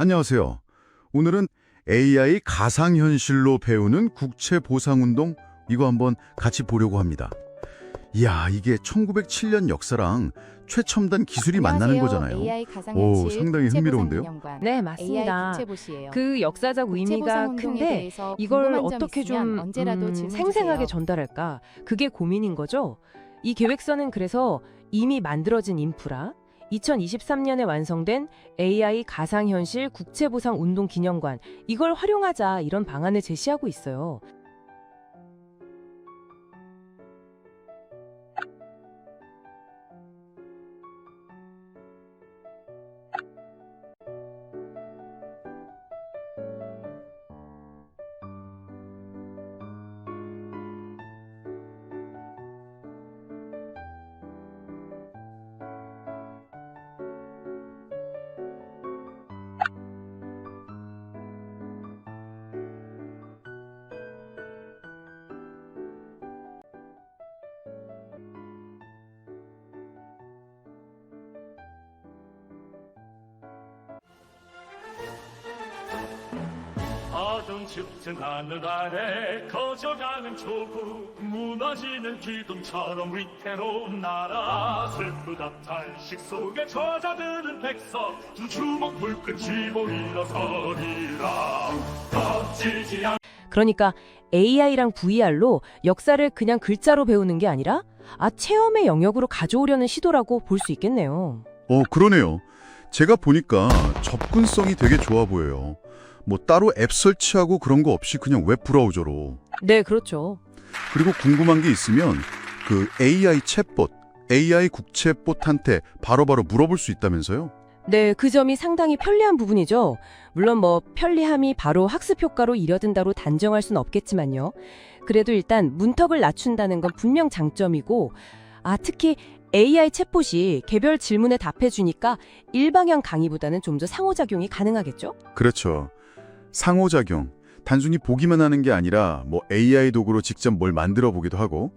안녕하세요. 오늘은 AI 가상현실로 배우는 국채보상운동 이거 한번 같이 보려고 합니다. 이야, 이게 1907년 역사랑 최첨단 기술이 만나는 거잖아요. 오, 상당히 흥미로운데요? 네, 맞습니다. 그 역사적 의미가 큰데 이걸 어떻게 좀 음, 생생하게. 전달할까? 그게 고민인 거죠. 이 계획서는 그래서 이미 만들어진 인프라, 2023년에 완성된 AI 가상현실 국채보상 운동 기념관 이걸 활용하자 이런 방안을 제시하고 있어요. 짙은 하늘 아래 거져가는 조국 무너지는 기둥처럼 위태로운 나라 슬프다 탄식 속에 저자들은 백성 두 주먹 불끈 쥐고 일어서리라 덮치지 않 그러니까 AI랑 VR로 역사를 그냥 글자로 배우는 게 아니라 아 체험의 영역으로 가져오려는 시도라고 볼 수 있겠네요. 어, 그러네요. 제가 보니까 접근성이 되게 좋아 보여요. 뭐 따로 앱 설치하고 그런 거 없이 그냥 웹 브라우저로. 네, 그렇죠. 그리고 궁금한 게 있으면 그 AI 챗봇, AI 국채봇한테 바로바로 물어볼 수 있다면서요? 네, 그 점이 상당히 편리한 부분이죠. 물론 뭐 편리함이 바로 학습 효과로 이뤄든다로 단정할 순 없겠지만요. 그래도 일단 문턱을 낮춘다는 건 분명 장점이고, 아 특히 AI 챗봇이 개별 질문에 답해주니까 일방향 강의보다는 좀 더 상호작용이 가능하겠죠? 그렇죠. 상호작용. 단순히 보기만 하는 게 아니라 뭐 AI 도구로 직접 뭘 만들어 보기도 하고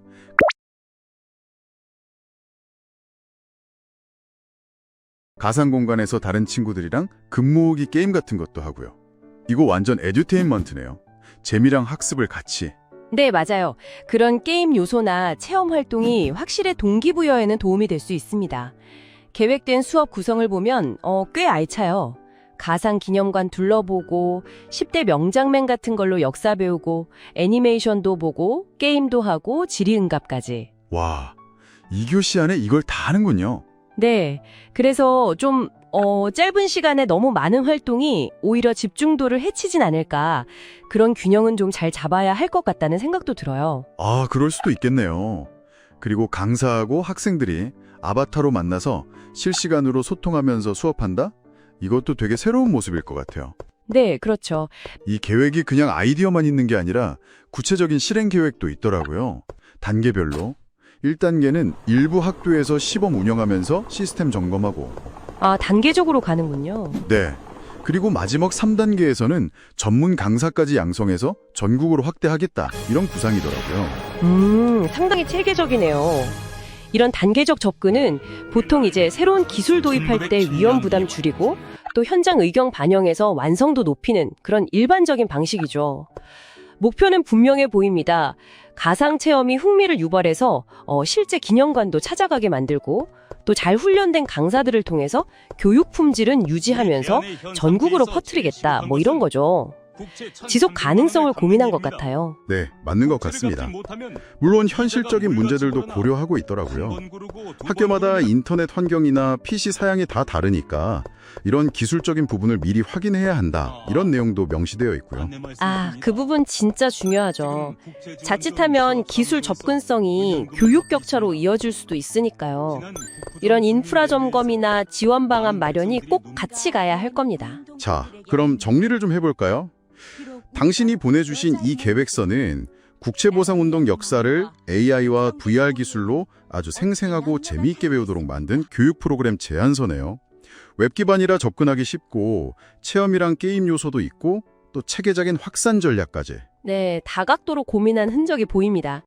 가상 공간에서 다른 친구들이랑 근모으기 게임 같은 것도 하고요. 이거 완전 에듀테인먼트네요. 재미랑 학습을 같이. 네, 맞아요. 그런 게임 요소나 체험 활동이 확실히 동기부여에는 도움이 될 수 있습니다. 계획된 수업 구성을 보면 어, 꽤 알차요. 가상 기념관 둘러보고 10대 명장면 같은 걸로 역사 배우고 애니메이션도 보고 게임도 하고 지리응갑까지. 와, 2교시 안에 이걸 다 하는군요. 네. 그래서 좀 어, 짧은 시간에 너무 많은 활동이 오히려 집중도를 해치진 않을까. 그런 균형은 좀 잘 잡아야 할 것 같다는 생각도 들어요. 아, 그럴 수도 있겠네요. 그리고 강사하고 학생들이 아바타로 만나서 실시간으로 소통하면서 수업한다? 이것도 되게 새로운 모습일 것 같아요. 네, 그렇죠. 이 계획이 그냥 아이디어만 있는 게 아니라 구체적인 실행 계획도 있더라고요. 단계별로. 1단계는 일부 학교에서 시범 운영하면서 시스템 점검하고 아, 단계적으로 가는군요. 네. 그리고 마지막 3단계에서는 전문 강사까지 양성해서 전국으로 확대하겠다. 이런 구상이더라고요. 음, 상당히 체계적이네요. 이런 단계적 접근은 보통 이제 새로운 기술 도입할 때 위험 부담 줄이고 또 현장 의견 반영해서 완성도 높이는 그런 일반적인 방식이죠. 목표는 분명해 보입니다. 가상 체험이 흥미를 유발해서 어, 실제 기념관도 찾아가게 만들고 또 잘 훈련된 강사들을 통해서 교육 품질은 유지하면서 전국으로 퍼뜨리겠다. 뭐 이런 거죠. 지속 가능성을 고민한 것 같아요. 네, 맞는 것 같습니다. 물론 현실적인 문제들도 고려하고 있더라고요. 학교마다 인터넷 환경이나 PC 사양이 다 다르니까 이런 기술적인 부분을 미리 확인해야 한다. 이런 내용도 명시되어 있고요. 아, 그 부분 진짜 중요하죠. 자칫하면 기술 접근성이 교육 격차로 이어질 수도 있으니까요. 이런 인프라 점검이나 지원 방안 마련이 꼭 같이 가야 할 겁니다. 자, 그럼 정리를 좀 해볼까요? 당신이 보내주신 이 계획서는 국채보상운동 역사를 AI와 VR 기술로 아주 생생하고 재미있게 배우도록 만든 교육 프로그램 제안서네요. 웹 기반이라 접근하기 쉽고 체험이랑 게임 요소도 있고 또 체계적인 확산 전략까지. 네, 다각도로 고민한 흔적이 보입니다.